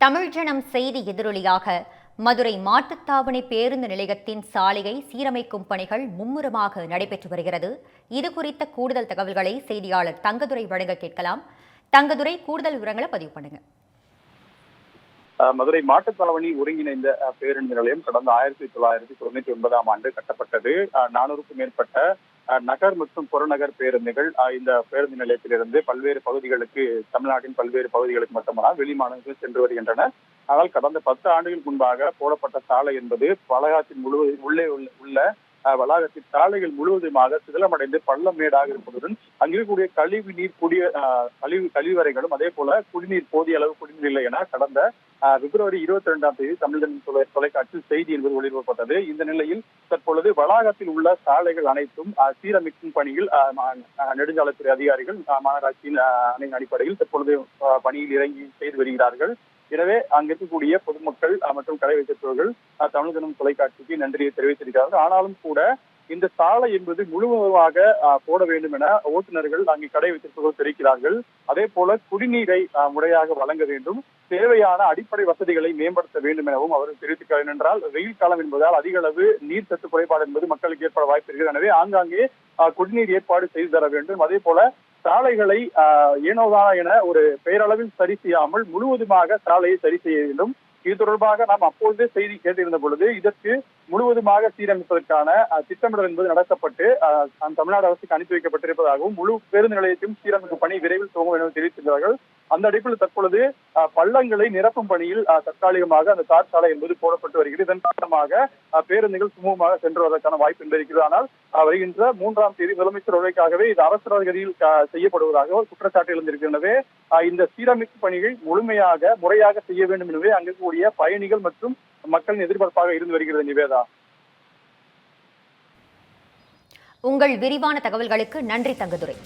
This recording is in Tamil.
தமிழ் ஜனம் செய்தி எதிரொலியாக. மதுரை மாட்டுத்தாவணி பேருந்து நிலையத்தின் சாலையை சீரமைக்கும் பணிகள் மும்முரமாக நடைபெற்று வருகிறது. இது குறித்த கூடுதல் தகவல்களை செய்தியாளர் தங்கதுரை வழங்க கேட்கலாம். தங்கதுரை கூடுதல் விவரங்களை பதிவு பண்ணுங்க. அஹ் மதுரை மாட்டுத்தாவணி ஒருங்கிணைந்த பேருந்து நிலையம் கடந்த ஆயிரத்தி தொள்ளாயிரத்தி தொண்ணூத்தி ஒன்பதாம் ஆண்டு கட்டப்பட்டது. அஹ், நானூறுக்கும் மேற்பட்ட நகர் மற்றும் புறநகர் பேருந்துகள் இந்த பேருந்து நிலையத்திலிருந்து பல்வேறு பகுதிகளுக்கு தமிழ்நாட்டின் பல்வேறு பகுதிகளுக்கு மட்டுமல்ல வெளி மாநிலங்களுக்கு சென்று வருகின்றன. ஆனால் கடந்த பத்து ஆண்டுகள் முன்பாக போடப்பட்ட சாலை என்பது வளாகத்தின் முழுவதும் உள்ளே உள்ள- உள்ள வளாகத்தின் சாலைகள் முழுவதுமாக சிதிலமடைந்து பள்ளம் மேடாக இருப்பதுடன் அங்கிருக்கக்கூடிய கழிவு நீர் குடிய கழிவு கழிவறைகளும் அதே போல குடிநீர் போதிய அளவு குடிநீர் இல்லை என கடந்த பிப்ரவரி இருபத்தி ரெண்டாம் தேதி தமிழன் தொலை தொலைக்காட்சியில் செய்தி என்பது ஒளிபரப்பப்பட்டது. இந்த நிலையில் தற்பொழுது வளாகத்தில் உள்ள சாலைகள் அனைத்தும் சீரமைக்கும் பணியில் நெடுஞ்சாலைத்துறை அதிகாரிகள் மாநகராட்சியின் அடிப்படையில் தற்பொழுது பணியில் இறங்கி செய்து வருகிறார்கள். எனவே அங்க இருக்கக்கூடிய பொதுமக்கள் மற்றும் கடை வைத்திருப்பவர்கள் அஹ், தமிழ் தினம் தொலைக்காட்சிக்கு நன்றியை தெரிவித்திருக்கிறார்கள். ஆனாலும் கூட இந்த சாலை என்பது முழுவதுமாக போட வேண்டும் என ஓட்டுநர்கள் அங்கே கடை வைத்திருப்பவர்கள் தெரிவிக்கிறார்கள். அதே போல குடிநீரை முறையாக வழங்க வேண்டும். தேவையான அடிப்படை வசதிகளை மேம்படுத்த வேண்டும் எனவும் அவர் தெரிவித்துக்கிறார் என்றால் வெயில் காலம் என்பதால் அதிக அளவு நீர் சத்து குறைபாடு என்பது மக்களுக்கு ஏற்பட வாய்ப்பு இருக்கிறது. எனவே ஆங்காங்கே குடிநீர் ஏற்பாடு செய்து தர வேண்டும். அதே போல சாலைகளை ஏனோதானா என ஒரு பெயரளவில் சரி செய்யாமல் முழுவதுமாக சாலையை சரி செய்ய வேண்டும். இது தொடர்பாக நாம் அப்பொழுதே செய்தி கேட்டிருந்த பொழுது இதற்கு முழுவதுமாக சீரமைப்பதற்கான திட்டமிடல் என்பது நடத்தப்பட்டு அஹ், தமிழ்நாடு அரசுக்கு அனுப்பி வைக்கப்பட்டிருப்பதாகவும் முழு பேருந்து நிலையத்தையும் சீரமைக்கும் பணி விரைவில் துவங்கும் என தெரிவித்திருந்தார்கள். அந்த அடிப்பில் தற்பொழுது பள்ளங்களை நிரப்பும் பணியில் தற்காலிகமாக அந்த தார் சாலை என்பது போடப்பட்டு வருகிறது. இதன் காரணமாக பேருந்துகள் சுமூகமாக சென்று வருவதற்கான வாய்ப்பு இருக்கிறது ஆனால் வருகின்ற மூன்றாம் தேதி முதலமைச்சர் உரைக்காகவே இது அவசரகதியில் செய்யப்படுவதாக ஒரு குற்றச்சாட்டு எழுந்திருக்கின்றனவே இந்த சீரமைப்பு பணிகள் முழுமையாக முறையாக செய்ய வேண்டும் எனவே அங்கு கூடிய பயணிகள் மற்றும் மக்களின் எதிர்பார்ப்பாக இருந்து வருகிறது. நிவேதா. உங்கள் விரிவான தகவல்களுக்கு நன்றி தங்கதுரை.